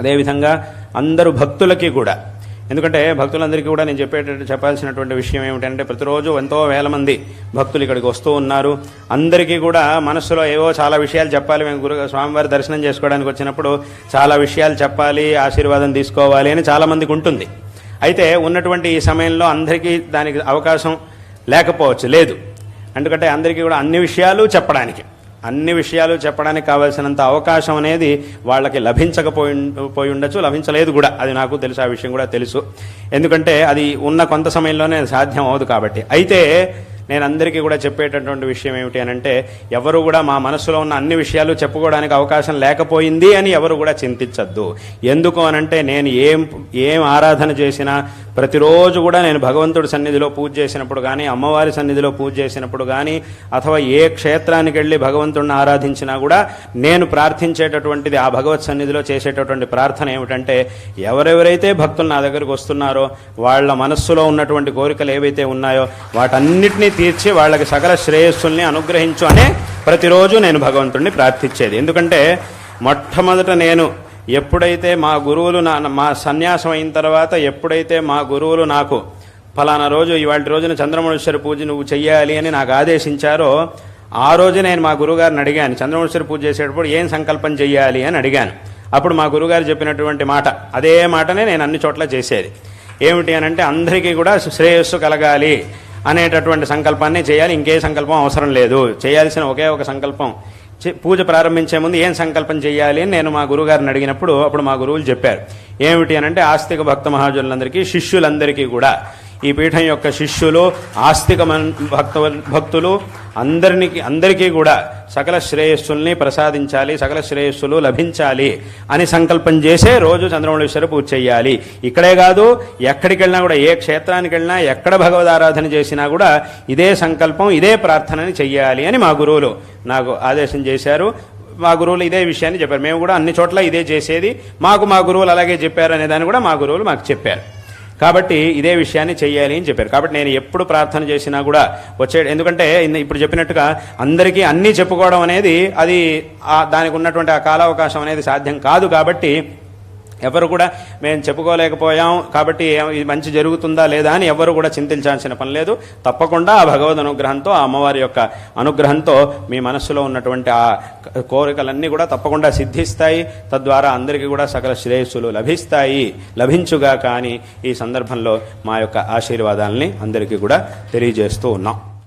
అదేవిధంగా అందరూ భక్తులకి కూడా. ఎందుకంటే భక్తులందరికీ కూడా నేను చెప్పేటట్టు చెప్పాల్సినటువంటి విషయం ఏమిటంటే ప్రతిరోజు ఎంతో వేల మంది భక్తులు ఇక్కడికి వస్తూ ఉన్నారు. అందరికీ కూడా మనసులో ఏవో చాలా విషయాలు చెప్పాలి. మేము గురు స్వామివారి దర్శనం చేసుకోవడానికి వచ్చినప్పుడు చాలా విషయాలు చెప్పాలి ఆశీర్వాదం తీసుకోవాలి అని చాలామందికి ఉంటుంది. అయితే ఉన్నటువంటి ఈ సమయంలో అందరికీ దానికి అవకాశం లేకపోవచ్చు లేదు. ఎందుకంటే అందరికీ కూడా అన్ని విషయాలు చెప్పడానికి. అన్ని విషయాలు చెప్పడానికి కావాల్సినంత అవకాశం అనేది వాళ్ళకి లభించకపోయి పోయి ఉండొచ్చు లభించలేదు కూడా. అది నాకు తెలుసు ఆ విషయం కూడా తెలుసు. ఎందుకంటే అది ఉన్న కొంత సమయంలోనే సాధ్యం అవదు కాబట్టి. అయితే నేను అందరికీ కూడా చెప్పేటటువంటి విషయం ఏమిటి అని అంటే ఎవరు కూడా మా మనసులో ఉన్న అన్ని విషయాలు చెప్పుకోవడానికి అవకాశం లేకపోయింది అని ఎవరు కూడా చింతించద్దు. ఎందుకు అనంటే నేను ఏం ఏం ఆరాధన చేసినా ప్రతిరోజు కూడా నేను భగవంతుడి సన్నిధిలో పూజ చేసినప్పుడు కానీ అమ్మవారి సన్నిధిలో పూజ చేసినప్పుడు కానీ అథవా ఏ క్షేత్రానికి వెళ్ళి భగవంతుడిని ఆరాధించినా కూడా నేను ప్రార్థించేటటువంటిది ఆ భగవత్ సన్నిధిలో చేసేటటువంటి ప్రార్థన ఏమిటంటే ఎవరెవరైతే భక్తులు నా దగ్గరికి వస్తున్నారో వాళ్ళ మనస్సులో ఉన్నటువంటి కోరికలు ఏవైతే ఉన్నాయో వాటన్నిటినీ తీర్చి వాళ్ళకి సకల శ్రేయస్సుల్ని అనుగ్రహించు అనే ప్రతిరోజు నేను భగవంతుడిని ప్రార్థించేది. ఎందుకంటే మొట్టమొదట నేను ఎప్పుడైతే మా గురువులు నా మా సన్యాసం అయిన తర్వాత ఎప్పుడైతే మా గురువులు నాకు ఫలానా రోజు ఇవాళ రోజున చంద్రమౌళేశ్వరి పూజ నువ్వు చెయ్యాలి అని నాకు ఆదేశించారో ఆ రోజు నేను మా గురుగారిని అడిగాను. చంద్రమౌళేశ్వరి పూజ చేసేటప్పుడు ఏం సంకల్పం చెయ్యాలి అని అడిగాను. అప్పుడు మా గురుగారు చెప్పినటువంటి మాట అదే మాటనే నేను అన్ని చోట్ల చేసేది. ఏమిటి అని అంటే అందరికీ కూడా శ్రేయస్సు కలగాలి అనేటటువంటి సంకల్పాన్ని చేయాలి. ఇంకే సంకల్పం అవసరం లేదు. చేయాల్సిన ఒకే ఒక సంకల్పం పూజ ప్రారంభించే ముందు ఏం సంకల్పం చేయాలి అని నేను మా గురుగారిని అడిగినప్పుడు అప్పుడు మా గురువులు చెప్పారు. ఏమిటి అని అంటే ఆస్తిక భక్త మహాజనులందరికీ శిష్యులందరికీ కూడా. ఈ పీఠం యొక్క శిష్యులు ఆస్తిక మన్- భక్త భక్తులు అందరికి అందరికీ కూడా సకల శ్రేయస్సుల్ని ప్రసాదించాలి సకల శ్రేయస్సులు లభించాలి అని సంకల్పం చేసే రోజు చంద్రమౌళేశ్వర పూజ చేయాలి ఇక్కడే కాదు ఎక్కడికి వెళ్ళినా కూడా ఏ క్షేత్రానికి వెళ్ళినా ఎక్కడ భగవదారాధన చేసినా కూడా ఇదే సంకల్పం ఇదే ప్రార్థనని చెయ్యాలి అని మా గురువులు నాకు ఆదేశం చేశారు. మా గురువులు ఇదే విషయాన్ని చెప్పారు. మేము కూడా అన్ని చోట్ల ఇదే చేసేది. మాకు మా గురువులు అలాగే చెప్పారు అనే దాన్ని కూడా మా గురువులు మాకు చెప్పారు. కాబట్టి ఇదే విషయాన్ని చెయ్యాలి అని చెప్పారు. కాబట్టి నేను ఎప్పుడు ప్రార్థన చేసినా కూడా వచ్చే ఎందుకంటే ఇప్పుడు చెప్పినట్టుగా అందరికీ అన్నీ చెప్పుకోవడం అనేది అది దానికి ఉన్నటువంటి ఆ కాలావకాశం అనేది సాధ్యం కాదు కాబట్టి ఎవరు కూడా మేము చెప్పుకోలేకపోయాం కాబట్టి ఇది మంచి జరుగుతుందా లేదా అని ఎవరు కూడా చింతించాల్సిన పని లేదు. తప్పకుండా ఆ భగవద్ అనుగ్రహంతో ఆ అమ్మవారి యొక్క అనుగ్రహంతో మీ మనస్సులో ఉన్నటువంటి ఆ కోరికలన్నీ కూడా తప్పకుండా సిద్ధిస్తాయి. తద్వారా అందరికీ కూడా సకల శ్రేయస్సులు లభిస్తాయి. లభించుగా కానీ ఈ సందర్భంలో మా యొక్క ఆశీర్వాదాలని అందరికీ కూడా తెలియజేస్తూ ఉన్నాం.